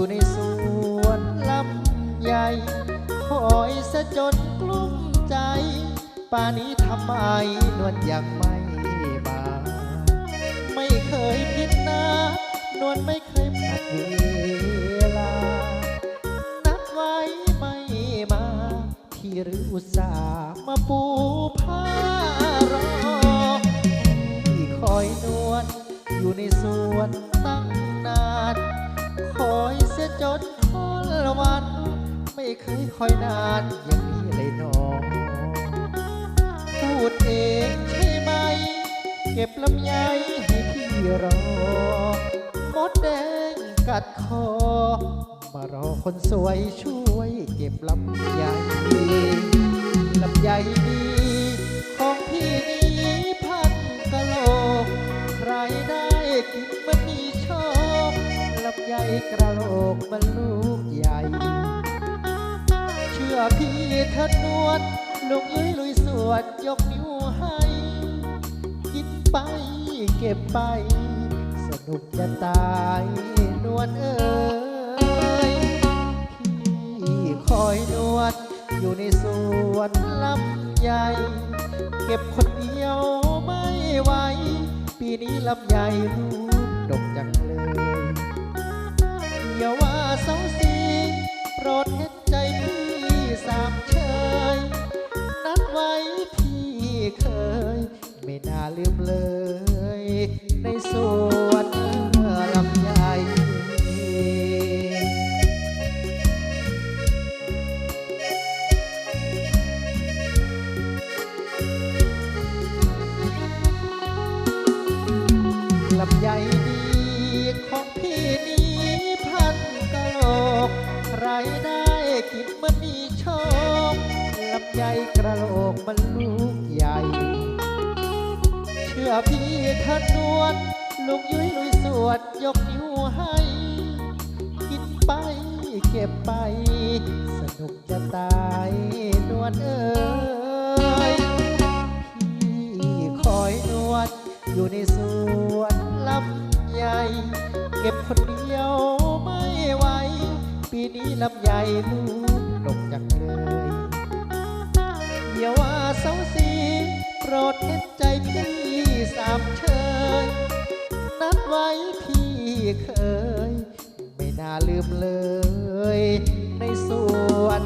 ู่ในสวนลำใหญ่คอยสะจนกลุ้มใจ ป่านนี้ทำไมนวลยังไม่มาไม่เคยผิดนะนวลไม่เคยพลาดเวลา นัดไว้ไม่มา ที่หรืออุตส่าห์มาปูผ้ารอที่คอยนวลอยู่ในสวนตั้งนาน คอยเสียจนคนวัน ไม่เคยคอยนานอย่างนี้เลยหนองพูดเองใช่ไหม เก็บลำไยให้พี่รอ มดแดงกัดคอ มารอคนสวยช่วยเก็บลำไยลำไยดี กระโหลกมันลูกใหญ่ เชื่อพี่เถิดนวดลุงยุ้ยลุยสวดยกนิ้วให้ กินไปเก็บไป สนุกจะตายนวดเอ้ยพี่คอยนวดอยู่ในสวนลำใหญ่ เก็บคนเดียวไม่ไหว ปีนี้ลำใหญ่ลูกดกจังเอย่าว่าเสาสีโปรดเห็นใจพี่สามเชยนัดไว้พี่เคย ไม่น่าลืมเลย ในสวนลำไยลำไยดี ใครได้กินมันมีโชคลำไยกระโหลกมันลูกใหญ่ เชื่อพี่เถิดนวลลุงยุ้ยลุยสวดยกนิ้วให้ กินไปเก็บไป สนุกจะตายนวลเอ้ยพี่คอยนวดอยู่ในสวนลำใหญ่เก็บคนเดียว นี้ลำใหญ่ลูกดกจักเลยอย่าว่าเสาสีโปรดเห็นใจพี่สามเชยนัดไว้พี่เคย ไม่น่าลืมเลยในสวน